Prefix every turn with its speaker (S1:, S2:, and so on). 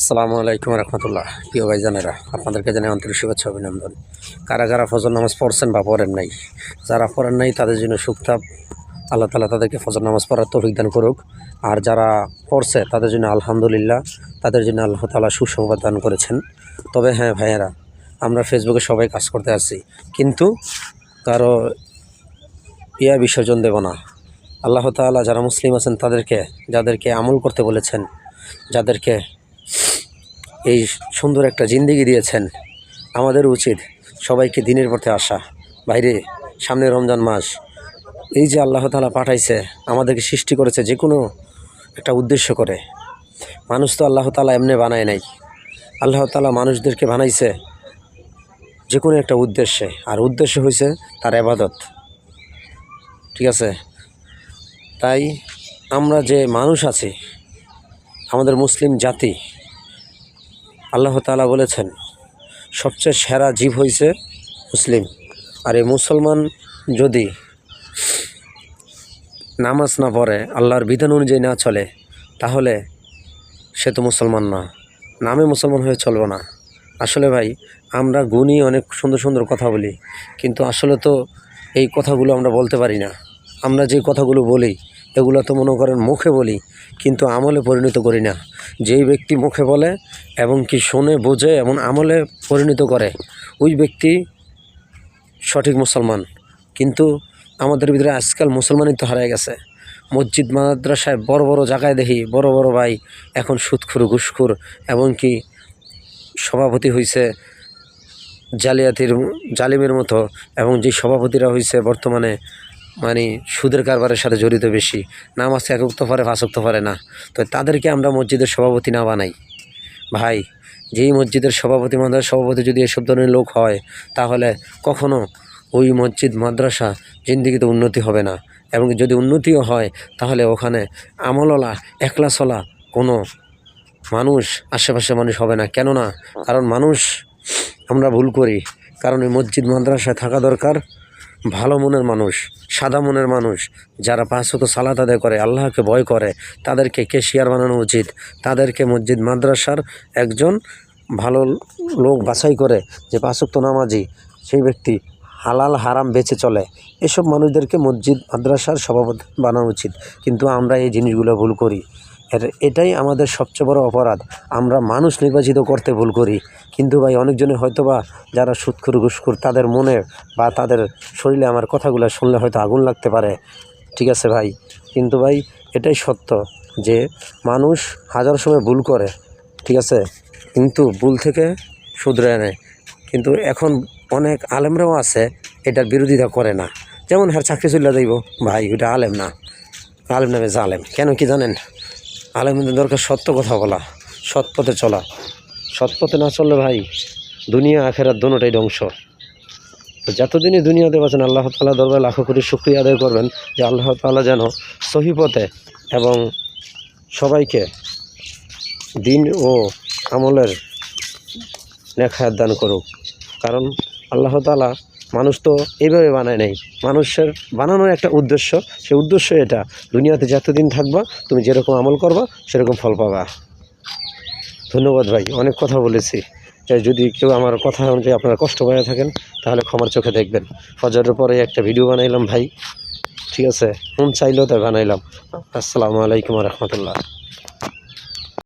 S1: আসসালামু আলাইকুম রহমতুল্লাহ। প্রিয় ভাইজানেরা, আপনাদেরকে জানাই আন্তরিক শুভেচ্ছা অভিনন্দন। কারা কারা ফজর নামাজ পড়ছেন বা পড়েন নাই? যারা পড়েন নাই, তাদের জন্য সুখতাপ আল্লাহ তালা তাদেরকে ফজর নামাজ পড়ার তৌফিক দান করুক। আর যারা পড়ছে, তাদের জন্য আলহামদুলিল্লাহ, তাদের জন্য আল্লাহ তালা সুসংবাদ দান করেছেন। তবে হ্যাঁ ভাইয়েরা, আমরা ফেসবুকে সবাই কাজ করতে আসছি। কিন্তু কারও ইয়া বিসর্জন দেব না। আল্লাহ তাআলা যারা মুসলিম আছেন, তাদেরকে, যাদেরকে আমল করতে বলেছেন, যাদেরকে এই সুন্দর একটা জিন্দিগি দিয়েছেন। আমাদের উচিত সবাইকে দিনের পথে আসা। বাইরে সামনে রমজান মাস। এই যে আল্লাহ তালা পাঠাইছে, আমাদেরকে সৃষ্টি করেছে যে কোনো একটা উদ্দেশ্য করে। মানুষ তো আল্লাহ তালা এমনি বানায় নাই। আল্লাহ তালা মানুষদেরকে বানাইছে যে কোনো একটা উদ্দেশ্যে। আর উদ্দেশ্য হয়েছে তার আবাদত ঠিক আছে? তাই আমরা যে মানুষ আছি, আমাদের মুসলিম জাতি আল্লাহ তালা বলেছেন, সবচেয়ে সেরা জীব হয়েছে মুসলিম। আর এই মুসলমান যদি নামাজ না পড়ে, আল্লাহর বিধান অনুযায়ী না চলে, তাহলে সে তো মুসলমান না। নামে মুসলমান হয়ে চলবে না। আসলে ভাই, আমরা গুণী অনেক সুন্দর সুন্দর কথা বলি, কিন্তু আসলে তো এই কথাগুলো আমরা বলতে পারি না। আমরা যে কথাগুলো বলি এগুলো তো মনে করেন মুখে বলি, কিন্তু আমলে পরিণত করি না। যেই ব্যক্তি মুখে বলে এবং কি শোনে, বোঝে এবং আমলে পরিণত করে, ওই ব্যক্তি সঠিক মুসলমান। কিন্তু আমাদের ভিতরে আজকাল মুসলমানই তো হারিয়ে গেছে। মসজিদ, মাদ্রাসায় বড় বড় জায়গায় দেখি, বড় বড় ভাই, এখন সুৎখুর, ঘুষখুর এবং কি সভাপতি হয়েছে জালিয়াতির, জালিমের মতো এবং যে সভাপতিরা হয়েছে বর্তমানে মানে সুদের কারবারের সাথে জড়িত বেশি। নামাজ একক তো পারে ফাঁসক তো পারে না। তো তাদেরকে আমরা মসজিদের সভাপতি না বানাই। ভাই, যেই মসজিদের সভাপতি, মাদ্রাসার সভাপতি যদি এসব ধরনের লোক হয়, তাহলে কখনো ওই মসজিদ, মাদ্রাসা জিন্দিগিতে উন্নতি হবে না। এবং যদি উন্নতিও হয়, তাহলে ওখানে আমলওয়ালা, একলাসওয়ালা কোনো মানুষ, আশেপাশে মানুষ হবে না। কেননা, কারণ মানুষ আমরা ভুল করি। কারণ ওই মসজিদ, মাদ্রাসায় থাকা দরকার। ভালো মনের মানুষ, সাদা মনের মানুষ, যারা পাঁচশত সালাত আদায় করে, আল্লাহকে ভয় করে, তাদেরকে কেশিয়ার বানানো উচিত। তাদেরকে মসজিদ, মাদ্রাসার একজন ভালো লোক বাছাই করে যে পাঁচক্ত নামাজি, সেই ব্যক্তি হালাল, হারাম বেঁচে চলে। এসব মানুষদেরকে মসজিদ, মাদ্রাসার সভাপতি বানানো উচিত। কিন্তু আমরা এই জিনিসগুলো ভুল করি। এর এটাই আমাদের সবচেয়ে বড় অপরাধ। আমরা মানুষ নির্বাচিত করতে ভুল করি। কিন্তু ভাই অনেকজনে হয়তো বা যারা সুৎখুর, ঘুষখুর, তাদের মনে বা তাদের শরীরে আমার কথাগুলো শুনলে হয়তো আগুন লাগতে পারে। ঠিক আছে ভাই? কিন্তু ভাই, এটাই সত্য যে মানুষ হাজার সময় ভুল করে। ঠিক আছে? কিন্তু ভুল থেকে শুধরে নেয়। কিন্তু এখন অনেক আলেমরাও আছে, এটার বিরোধিতা করে না। যেমন হ্যাঁ চাকরি চলে যাইব। ভাই ওটা আলেম না। আলেম নামে জালেম। কেন কি জানেন? আলেমদের দরকার সত্য কথা বলা, সৎ পথে চলা। সৎ পথে না চললে ভাই, দুনিয়া, আখেরাত দোনোটাই ধ্বংস। যতদিনই দুনিয়াতে বাঁচেন আল্লাহ তালা দরবার লাখো কোটি শুক্রিয়া আদায় করবেন যে আল্লাহ তালা যেন সহি পথে এবং সবাইকে দিন ও আমলের নেখায়াত দান করুক। কারণ আল্লাহ তালা মানুষ তো এইভাবে বানায় নেই। মানুষের বানানোর একটা উদ্দেশ্য সে উদ্দেশ্য এটা। দুনিয়াতে যতদিন থাকবা, তুমি যেরকম আমল করবা, সেরকম ফল পাবা। ধন্যবাদ ভাই, অনেক কথা বলেছি। যদি কেউ আমার কথা অনুযায়ী আপনারা কষ্ট পেয়ে থাকেন, তাহলে ক্ষমার চোখে দেখবেন। ফজরের পরে একটা ভিডিও বানাইলাম ভাই। ঠিক আছে? মন চাইলেও তাই বানাইলাম। আসসালামু আলাইকুম রহমতুল্লাহ।